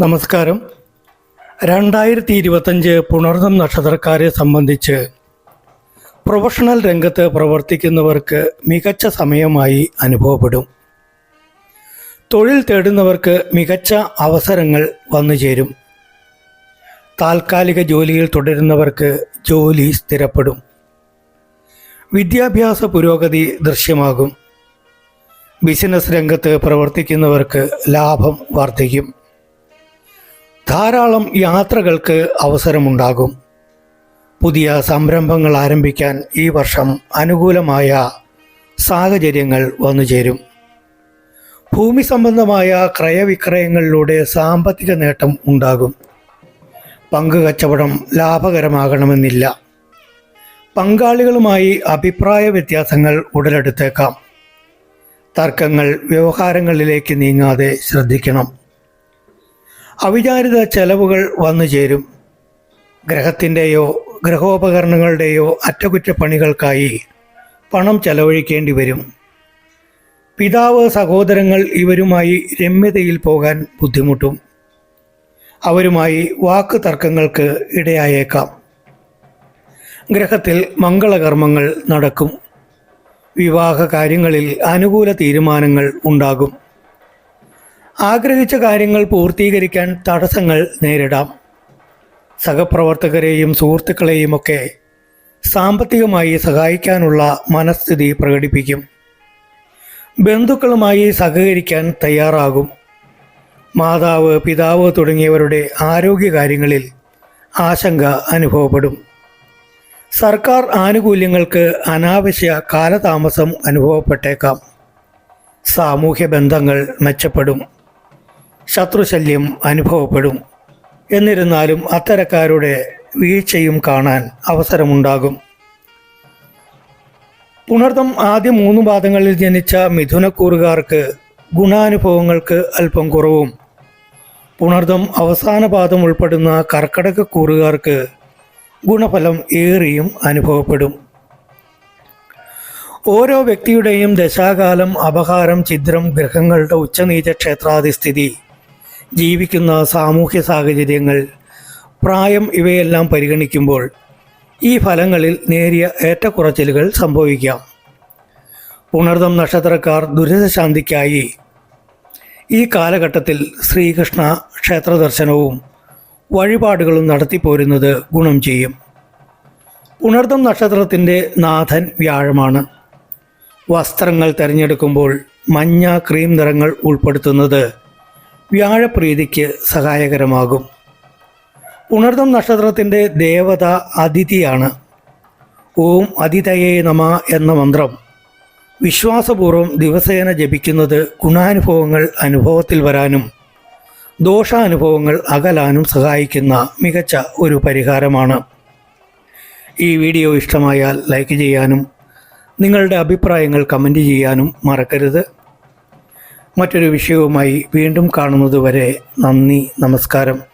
നമസ്കാരം. രണ്ടായിരത്തി ഇരുപത്തഞ്ച് പുണർന്നം നക്ഷത്രക്കാരെ സംബന്ധിച്ച് പ്രൊഫഷണൽ രംഗത്ത് പ്രവർത്തിക്കുന്നവർക്ക് മികച്ച സമയമായി അനുഭവപ്പെടും. തൊഴിൽ തേടുന്നവർക്ക് മികച്ച അവസരങ്ങൾ വന്നു ചേരും. താൽക്കാലിക ജോലിയിൽ തുടരുന്നവർക്ക് ജോലി സ്ഥിരപ്പെടും. വിദ്യാഭ്യാസ പുരോഗതി ദൃശ്യമാകും. ബിസിനസ് രംഗത്ത് പ്രവർത്തിക്കുന്നവർക്ക് ലാഭം വർദ്ധിക്കും. ധാരാളം യാത്രകൾക്ക് അവസരമുണ്ടാകും. പുതിയ സംരംഭങ്ങൾ ആരംഭിക്കാൻ ഈ വർഷം അനുകൂലമായ സാഹചര്യങ്ങൾ വന്നുചേരും ഭൂമി സംബന്ധമായ ക്രയവിക്രയങ്ങളിലൂടെ സാമ്പത്തിക നേട്ടം ഉണ്ടാകും. പങ്ക് കച്ചവടം ലാഭകരമാകണമെന്നില്ല. പങ്കാളികളുമായി അഭിപ്രായ വ്യത്യാസങ്ങൾ ഉടലെടുത്തേക്കാം. തർക്കങ്ങൾ വ്യവഹാരങ്ങളിലേക്ക് നീങ്ങാതെ ശ്രദ്ധിക്കണം. അവിചാരിത ചെലവുകൾ വന്നു ചേരും. ഗ്രഹത്തിന്റെയോ ഗ്രഹോപകരണങ്ങളുടെയോ അറ്റകുറ്റപ്പണികൾക്കായി പണം ചെലവഴിക്കേണ്ടി വരും. പിതാവ് സഹോദരങ്ങൾ ഇവരുമായി രമ്യതയിൽ പോകാൻ ബുദ്ധിമുട്ടും. അവരുമായി വാക്ക് തർക്കങ്ങൾക്ക് ഇടയായേക്കാം. ഗ്രഹത്തിൽ മംഗളകർമ്മങ്ങൾ നടക്കും. വിവാഹ കാര്യങ്ങളിൽ അനുകൂല തീരുമാനങ്ങൾ ഉണ്ടാകും. ആഗ്രഹിച്ച കാര്യങ്ങൾ പൂർത്തീകരിക്കാൻ തടസ്സങ്ങൾ നേരിടാം. സഹപ്രവർത്തകരെയും സുഹൃത്തുക്കളെയുമൊക്കെ സാമ്പത്തികമായി സഹായിക്കാനുള്ള മനസ്ഥിതി പ്രകടിപ്പിക്കും. ബന്ധുക്കളുമായി സഹകരിക്കാൻ തയ്യാറാകും. മാതാവ് പിതാവ് തുടങ്ങിയവരുടെ ആരോഗ്യകാര്യങ്ങളിൽ ആശങ്ക അനുഭവപ്പെടും. സർക്കാർ ആനുകൂല്യങ്ങൾക്ക് അനാവശ്യ കാലതാമസം അനുഭവപ്പെട്ടേക്കാം. സാമൂഹ്യ ബന്ധങ്ങൾ മെച്ചപ്പെടും. ശത്രുശല്യം അനുഭവപ്പെടും. എന്നിരുന്നാലും അത്തരക്കാരുടെ വീഴ്ചയും കാണാൻ അവസരമുണ്ടാകും. പുണർദം ആദ്യ മൂന്ന് പാദങ്ങളിൽ ജനിച്ച മിഥുനക്കൂറുകാർക്ക് ഗുണാനുഭവങ്ങൾക്ക് അല്പം കുറവും. പുണർദം അവസാന പാദം ഉൾപ്പെടുന്ന കർക്കടക കൂറുകാർക്ക് ഗുണഫലം ഏറിയും അനുഭവപ്പെടും. ഓരോ വ്യക്തിയുടെയും ദശാകാലം അപഹാരം ഛിദ്രം ഗ്രഹങ്ങളുടെ ഉച്ചനീച ക്ഷേത്രാധിസ്ഥിതി ജീവിക്കുന്ന സാമൂഹ്യ സാഹചര്യങ്ങൾ പ്രായം ഇവയെല്ലാം പരിഗണിക്കുമ്പോൾ ഈ ഫലങ്ങളിൽ നേരിയ ഏറ്റക്കുറച്ചിലുകൾ സംഭവിക്കാം. പുണർദം നക്ഷത്രക്കാർ ദുരിതശാന്തിക്കായി ഈ കാലഘട്ടത്തിൽ ശ്രീകൃഷ്ണ ക്ഷേത്ര ദർശനവും വഴിപാടുകളും നടത്തിപ്പോരുന്നത് ഗുണം ചെയ്യും. പുണർദം നക്ഷത്രത്തിന്റെ നാഥൻ വ്യാഴമാണ്. വസ്ത്രങ്ങൾ തിരഞ്ഞെടുക്കുമ്പോൾ മഞ്ഞ ക്രീം നിറങ്ങൾ ഉൾപ്പെടുത്തുന്നത് വ്യാഴപ്രീതിക്ക് സഹായകരമാകും. ഉണർദം നക്ഷത്രത്തിന്റെ ദേവത അതിഥിയാണ്. ഓം അതിഥയേ നമ എന്ന മന്ത്രം. വിശ്വാസപൂർവം ദിവസേന ജപിക്കുന്നത് ഗുണാനുഭവങ്ങൾ അനുഭവത്തിൽ വരാനും ദോഷാനുഭവങ്ങൾ അകലാനും സഹായിക്കുന്ന മികച്ച ഒരു പരിഹാരമാണ്. ഈ വീഡിയോ ഇഷ്ടമായാൽ ലൈക്ക് ചെയ്യാനും നിങ്ങളുടെ അഭിപ്രായങ്ങൾ കമന്റ് ചെയ്യാനും മറക്കരുത്. മറ്റൊരു വിഷയവുമായി വീണ്ടും കാണുന്നതുവരെ നന്ദി നമസ്കാരം.